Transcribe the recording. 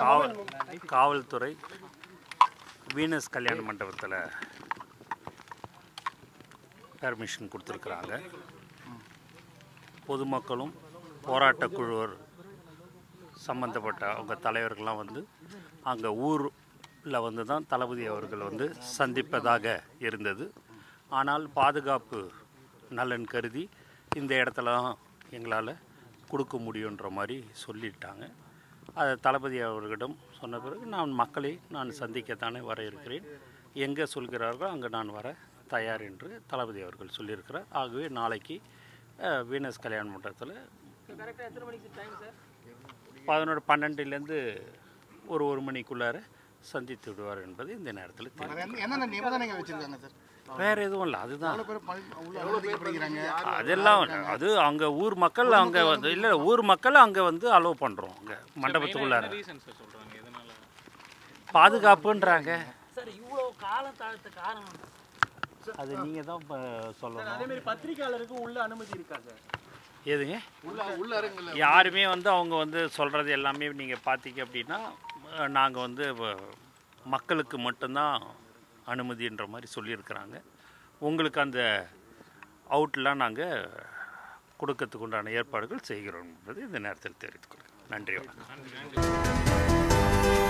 காவல் காவல்துறை வீனஸ் கல்யாண மண்டபத்தில் பெர்மிஷன் கொடுத்துருக்குறாங்க. பொதுமக்களும் போராட்டக் குழுவர் சம்மந்தப்பட்ட அவங்க தலைவர்கள்லாம் வந்து அங்கே ஊரில் வந்து தான் தளபதி அவர்கள் வந்து சந்திப்பதாக இருந்தது. ஆனால் பாதுகாப்பு நலன் கருதி இந்த இடத்துல தான் எங்களால் கொடுக்க முடியுன்ற மாதிரி சொல்லிட்டாங்க. அதை தளபதி அவர்களிடம் சொன்ன பிறகு நான் மக்களை நான் சந்திக்கத்தானே வர இருக்கிறேன். எங்கே சொல்கிறார்களோ அங்கே நான் வர தயார் என்று தளபதி அவர்கள் சொல்லியிருக்கிறார். ஆகவே நாளைக்கு வீனஸ் கல்யாண சார் பதினோரு பன்னெண்டுலேருந்து ஒரு ஒரு மணிக்குள்ளார சந்தித்து விடுவார் என்பது இந்த நேரத்தில் என்னென்ன நிபந்தனைகள் வச்சிருக்காங்க சார்? வேறு எதுவும் இல்லை அதுதான். அதெல்லாம். அது அங்கே ஊர் மக்கள் அங்கே வந்து இல்லை ஊர் மக்கள் அங்கே வந்து அலோவ் பண்ணுறோம் அங்கே மண்டபத்துக்குள்ளார பாதுகாப்புன்றாங்க. சார் இவ்வளோ காலம் தாழ்த்த காரணம்? அது நீங்கள் தான் இப்போ சொல்லணும். அதே மாதிரி பத்திரிகையாளருக்கு உள்ள அனுமதி இருக்கா சார்? எதுங்க? உள்ள உள்ள அரங்குல யாருமே வந்து அவங்க வந்து சொல்கிறது எல்லாமே நீங்கள் பார்த்தீங்க அப்படின்னா நாங்கள் வந்து மக்களுக்கு மட்டும்தான் அனுமதின்ற மாதிரி சொல்லியிருக்கிறாங்க. உங்களுக்கு அந்த அவுட்லாம் நாங்கள் கொடுக்கறதுக்கு உண்டான ஏற்பாடுகள் செய்கிறோம் என்பது இந்த நேரத்தில் தெரிவித்துக் கொள்கிறேன். நன்றி வணக்கம். நன்றி.